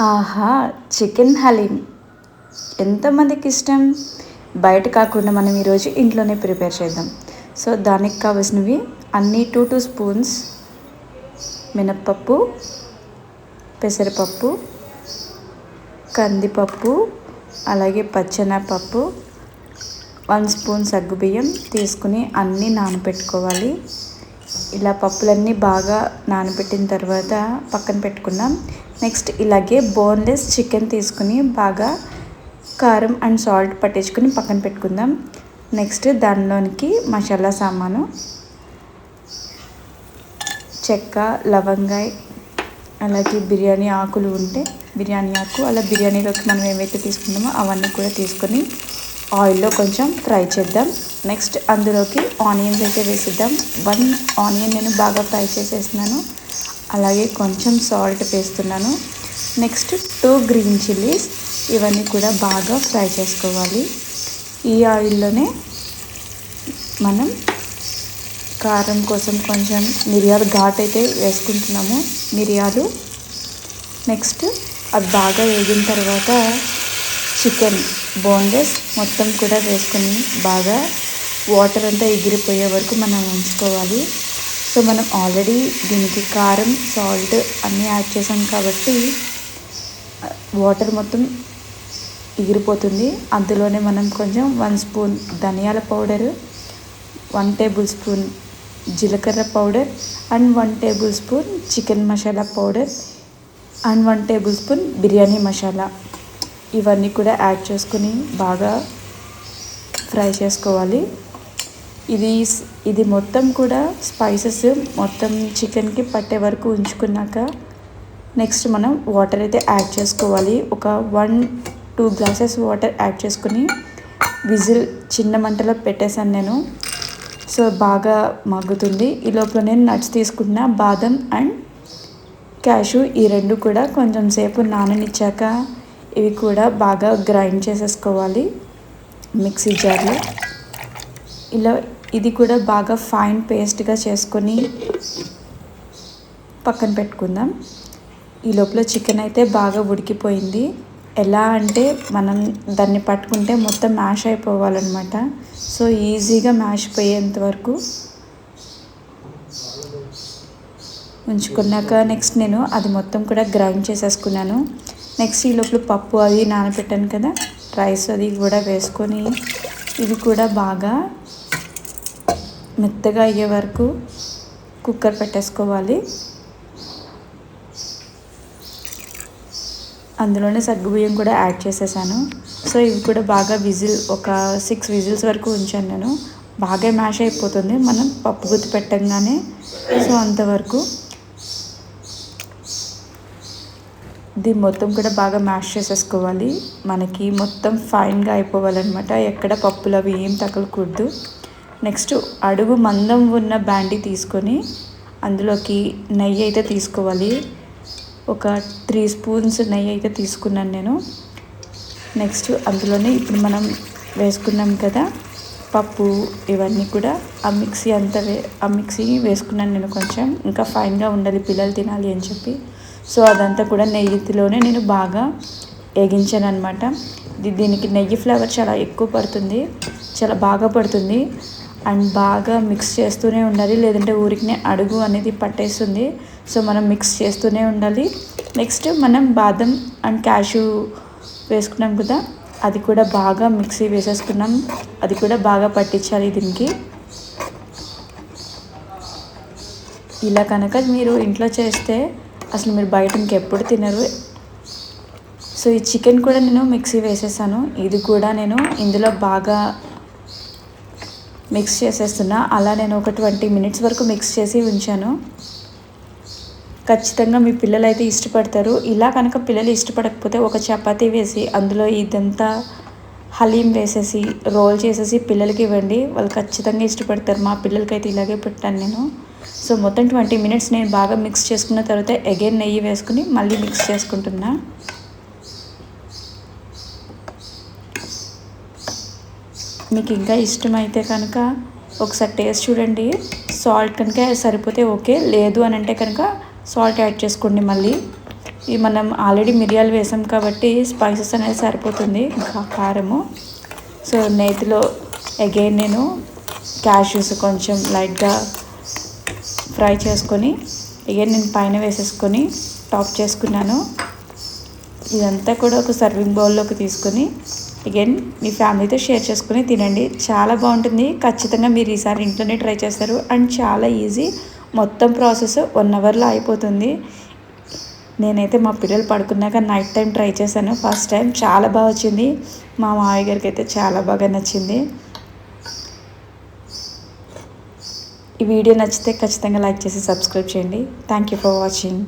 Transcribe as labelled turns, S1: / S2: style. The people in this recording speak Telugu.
S1: ఆహా చికెన్ హలీం. ఎంతమందికి ఇష్టం? బయట కాకుండా మనం ఈరోజు ఇంట్లోనే ప్రిపేర్ చేద్దాం. సో దానికి కావాల్సినవి అన్ని టూ టూ స్పూన్స్ మినప్పప్పు పెసరపప్పు కందిపప్పు అలాగే పచ్చెనపప్పు వన్ స్పూన్ సగ్గుబియ్యం తీసుకుని అన్నీ నానబెట్టుకోవాలి ఇలా పప్పులన్నీ బాగా నానబెట్టిన తర్వాత పక్కన పెట్టుకున్నాం నెక్స్ట్ ఇలాగే బోన్లెస్ చికెన్ తీసుకుని బాగా కారం అండ్ సాల్ట్ పట్టించుకుని పక్కన పెట్టుకుందాం. నెక్స్ట్ దానిలోనికి మసాలా సామాను చెక్క లవంగాయ అలాగే బిర్యానీ ఆకులు ఉంటే బిర్యానీ ఆకు అలా బిర్యానీలోకి మనం ఏవైతే తీసుకున్నామో అవన్నీ కూడా తీసుకొని ఆయిల్లో కొంచెం ఫ్రై చేద్దాం. నెక్స్ట్ అందులోకి ఆనియన్స్ అయితే వేసిద్దాం. వన్ ఆనియన్ నేను బాగా ఫ్రై చేసేస్తున్నాను అలాగే కొంచెం సాల్ట్ వేస్తున్నాను. నెక్స్ట్ టూ గ్రీన్ చిల్లీస్ ఇవన్నీ కూడా బాగా ఫ్రై చేసుకోవాలి. ఈ ఆయిల్లోనే మనం కారం కోసం కొంచెం మిరియాలు ఘాట్ అయితే వేసుకుంటున్నాము మిరియాలు. నెక్స్ట్ అది బాగా వేగిన తర్వాత చికెన్ బోన్లెస్ మొత్తం కూడా వేసుకొని బాగా వాటర్ అంతా ఎగిరిపోయే వరకు మనం ఉంచుకోవాలి. సో మనం ఆల్రెడీ దీనికి కారం సాల్ట్ అన్నీ యాడ్ చేసాం కాబట్టి వాటర్ మొత్తం ఎగిరిపోతుంది. అందులోనే మనం కొంచెం వన్ స్పూన్ ధనియాల పౌడర్ వన్ టేబుల్ స్పూన్ జీలకర్ర powder and one tablespoon chicken masala powder and one tablespoon biryani masala. ఇవన్నీ కూడా యాడ్ చేసుకుని బాగా ఫ్రై చేసుకోవాలి. ఇది ఇది మొత్తం కూడా స్పైసెస్ మొత్తం చికెన్కి పట్టే వరకు ఉంచుకున్నాక నెక్స్ట్ మనం వాటర్ అయితే యాడ్ చేసుకోవాలి. ఒక one two glasses water add చేసుకుని విజిల్ చిన్న మంటలో పెట్టేశాను నేను. సో బాగా మగ్గుతుంది. ఈ లోపల నేను నట్స్ తీసుకున్న బాదం అండ్ క్యాషు ఈ రెండు కూడా కొంచెం సేపు నాననిచ్చాక ఇవి కూడా బాగా గ్రైండ్ చేసేసుకోవాలి. మిక్సీ జార్లో. ఇలా ఇది కూడా బాగా ఫైన్ పేస్ట్గా చేసుకొని పక్కన పెట్టుకుందాం. ఈ లోపల చికెన్ అయితే బాగా ఉడికిపోయింది. ఎలా అంటే మనం దాన్ని పట్టుకుంటే మొత్తం మ్యాష్ అయిపోవాలన్నమాట. సో ఈజీగా మ్యాష్ పోయేంత వరకు ఉంచుకున్నాక నెక్స్ట్ నేను అది మొత్తం కూడా గ్రైండ్ చేసేసుకున్నాను. నెక్స్ట్ ఈ లోపల పప్పు అది నానబెట్టాను కదా రైస్ అది కూడా వేసుకొని ఇది కూడా బాగా మెత్తగా అయ్యే వరకు కుక్కర్ పెట్టేసుకోవాలి. అందులోనే సగ్గుబియ్యం కూడా యాడ్ చేసేసాను. సో ఇవి కూడా బాగా విజిల్ ఒక సిక్స్ విజిల్స్ వరకు ఉంచాను నేను. బాగా మ్యాష్ అయిపోతుంది. మనం పప్పు గుత్తి పెట్టంగానే సో అంతవరకు దీన్ని మొత్తం కూడా బాగా మ్యాష్ చేసేసుకోవాలి. మనకి మొత్తం ఫైన్గా అయిపోవాలన్నమాట. ఎక్కడ పప్పులు అవి ఏం తగలకూడదు. నెక్స్ట్ అడుగు మందం ఉన్న బ్యాండీ తీసుకొని అందులోకి నెయ్యి అయితే తీసుకోవాలి. ఒక త్రీ స్పూన్స్ నెయ్యి అయితే తీసుకున్నాను నేను. నెక్స్ట్ అందులోనే ఇప్పుడు మనం వేసుకున్నాం కదా పప్పు ఇవన్నీ కూడా ఆ మిక్సీ అంతా వే ఆ మిక్సీ వేసుకున్నాను నేను కొంచెం. ఇంకా ఫైన్గా ఉండాలి పిల్లలు తినాలి అని చెప్పి. సో అదంతా కూడా నెయ్యిలోనే నేను బాగా వేగించాను అనమాట దీనికి నెయ్యి ఫ్లేవర్ చాలా ఎక్కువ పడుతుంది. చాలా బాగా పడుతుంది. అండ్ బాగా మిక్స్ చేస్తూనే ఉండాలి లేదంటే ఊరికినే అడుగు అనేది పట్టేస్తుంది. సో మనం మిక్స్ చేస్తూనే ఉండాలి. నెక్స్ట్ మనం బాదం అండ్ క్యాషు వేసుకున్నాం కదా అది కూడా బాగా మిక్సీ వేసేసుకున్నాం. అది కూడా బాగా పట్టించాలి దీనికి. ఇలా కనుక మీరు ఇంట్లో చేస్తే అసలు మీరు బయట ఇంకెప్పుడు తినరు. సో ఈ చికెన్ కూడా నేను మిక్సీ వేసేసాను. ఇది కూడా నేను ఇందులో బాగా మిక్స్ చేసేస్తున్నా. అలా నేను ఒక ట్వంటీ మినిట్స్ వరకు మిక్స్ చేసి ఉంచాను. ఖచ్చితంగా మీ పిల్లలు అయితే ఇష్టపడతారు. ఇలా కనుక పిల్లలు ఇష్టపడకపోతే ఒక చపాతీ వేసి అందులో ఇదంతా హలీం వేసేసి రోల్ చేసేసి పిల్లలకి ఇవ్వండి. వాళ్ళు ఖచ్చితంగా ఇష్టపడతారు. మా పిల్లలకైతే ఇలాగే పెట్టాను నేను. సో మొత్తం ట్వంటీ మినిట్స్ నేను బాగా మిక్స్ చేసుకున్న తర్వాత అగైన్ నెయ్యి వేసుకుని మళ్ళీ మిక్స్ చేసుకుంటున్నా. మీకు ఇంకా ఇష్టమైతే కనుక ఒకసారి టేస్ట్ చూడండి. సాల్ట్ కనుక సరిపోతే ఓకే లేదు అని అంటే కనుక సాల్ట్ యాడ్ చేసుకోండి మళ్ళీ. ఇవి మనం ఆల్రెడీ మిరియాలు వేసాం కాబట్టి స్పైసెస్ అనేది సరిపోతుంది ఇంకా కారము. సో నేతిలో అగైన్ నేను క్యాష్యూస్ కొంచెం లైట్గా ఫ్రై చేసుకొని అగైన్ నేను పైన వేసేసుకొని టాప్ చేసుకున్నాను. ఇదంతా కూడా ఒక సర్వింగ్ బౌల్లోకి తీసుకొని అగైన్ మీ ఫ్యామిలీతో షేర్ చేసుకుని తినండి. చాలా బాగుంటుంది. ఖచ్చితంగా మీరు ఈసారి ఇంట్లోనే ట్రై చేస్తారు. అండ్ చాలా ఈజీ. మొత్తం ప్రాసెస్ వన్ అవర్లో అయిపోతుంది. నేనైతే మా పిల్లలు పడుకున్నాక నైట్ టైం ట్రై చేశాను. ఫస్ట్ టైం చాలా బాగా వచ్చింది. మా మావయ్య గారికి అయితే చాలా బాగా నచ్చింది. ఈ వీడియో నచ్చితే ఖచ్చితంగా లైక్ చేసి సబ్స్క్రైబ్ చేయండి. Thank you for watching